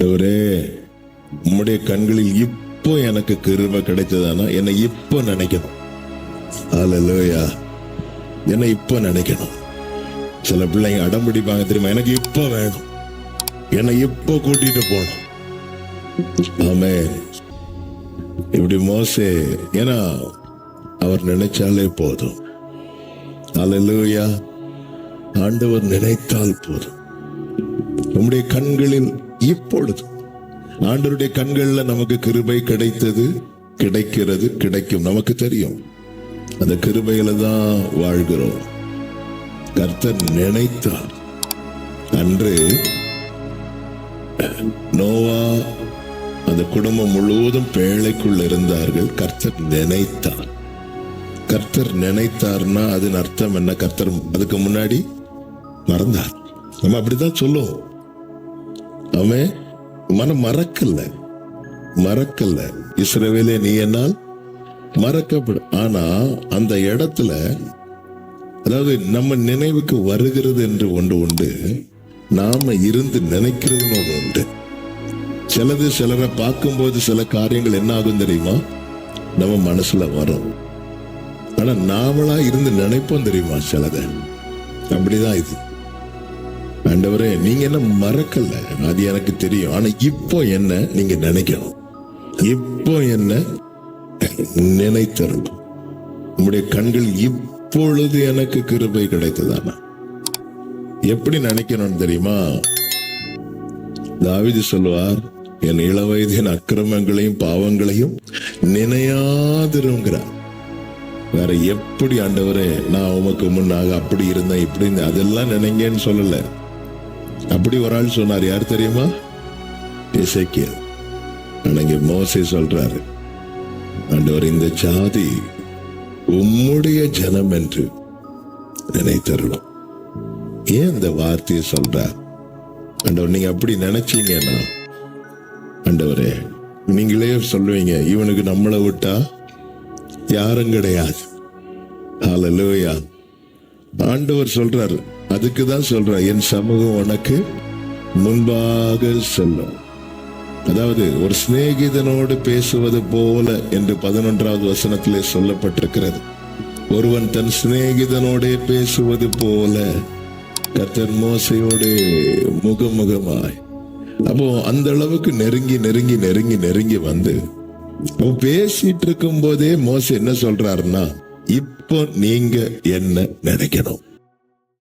ஆண்டவரே உம்முடைய கண்களில் இப்போ எனக்கு கிருமை கிடைச்சதானா என்னை இப்போ நினைக்கணும். அல்லேலூயா என்னை இப்போ நினைக்கணும். சில பிள்ளைங்க அடம் பிடிப்பாங்க தெரியுமா? எனக்கு இப்போ வேணும். என்னை இப்போ கூட்டிட்டு போகணும். ஆமே இப்படி மோசே ஏன்னா அவர் நினைச்சாலே போதும். அல்லேலூயா ஆண்டவர் நினைத்தால் போதும். நம்முடைய கண்களில் இப்பொழுது ஆண்டருடைய கண்கள்ல நமக்கு கிருபை கிடைத்தது கிடைக்கிறது கிடைக்கும். நமக்கு தெரியும். அந்த கிருபையில தான் வாழ்கிறோம். கர்த்தர் நினைத்தார். அன்று நோவா அந்த குடும்பம் முழுவதும் பேழைக்குள் இருந்தார்கள். கர்த்தர் நினைத்தார். கர்த்தர் நினைத்தார்னா அதன் அர்த்தம் என்ன? கர்த்தர் அதுக்கு முன்னாடி மறந்தார். நம்ம அப்படிதான் சொல்லுவோம். அவன் மனம் மறக்கல மறக்கல இஸ்ரவேலே நீ என்னால் மறக்கப்படும் ஆனா அந்த இடத்துல அதாவது நம்ம நினைவுக்கு வருகிறது என்று ஒன்று உண்டு. நாம இருந்து நினைக்கிறதுன்னு ஒன்று உண்டு. சிலது சிலரை பார்க்கும்போது சில காரியங்கள் என்ன ஆகும் தெரியுமா? நம்ம மனசுல வரும். ஆனா நாமளா இருந்து நினைப்போம் தெரியுமா சிலதை? அப்படிதான் இது. ஆண்டவரே நீங்க என்ன மறக்கல? அது எனக்கு தெரியும். ஆனா இப்போ என்ன நீங்க நினைக்கணும். இப்போ என்ன நினைத்தரும் உங்களுடைய கண்கள் இப்பொழுது எனக்கு கிருபை கிடைத்ததானா எப்படி நினைக்கணும்னு தெரியுமா? தாவிதி சொல்லுவார் என் இளவயதின் அக்கிரமங்களையும் பாவங்களையும் நினையாதிருங்கிறார். வேற எப்படி ஆண்டவரே நான் உமக்கு முன்னாக அப்படி இருந்தேன் இப்படி இருந்தேன் அதெல்லாம் நினைங்கன்னு சொல்லல. அப்படி ஒரு ஆள் சொன்னார். யார் தெரியுமா? இசைக்கியல் அன்னைக்கு மோசை சொல்றாரு ஆண்டவர் இந்த ஜாதி உம்முடைய ஜனம் என்று நினைத்தருளும். ஏன் இந்த வார்த்தையை சொல்றார்? ஆண்டவர் நீங்க அப்படி நினைச்சீங்கன்னா ஆண்டவரே நீங்களே சொல்லுவீங்க இவனுக்கு நம்மளை விட்டா யாரும் கிடையாது. ஹalleluya ஆண்டவர் சொல்றாரு அதுக்கு தான் சொல்றேன் என் சமூகம் உனக்கு முன்பாக செல்லும். அதாவது ஒரு சிநேகிதனோடு பேசுவது போல என்று பதினொன்றாவது வசனத்திலே சொல்லப்பட்டிருக்கிறது. ஒருவன் தன் சிநேகிதனோடே பேசுவது போல கத்தர் மோசையோடு முகமுகமாய். அப்போ அந்த அளவுக்கு நெருங்கி நெருங்கி நெருங்கி நெருங்கி வந்து பேசிட்டு இருக்கும் போதே மோச என்ன சொல்றாருன்னா இப்போ நீங்க என்ன நினைக்கணும்?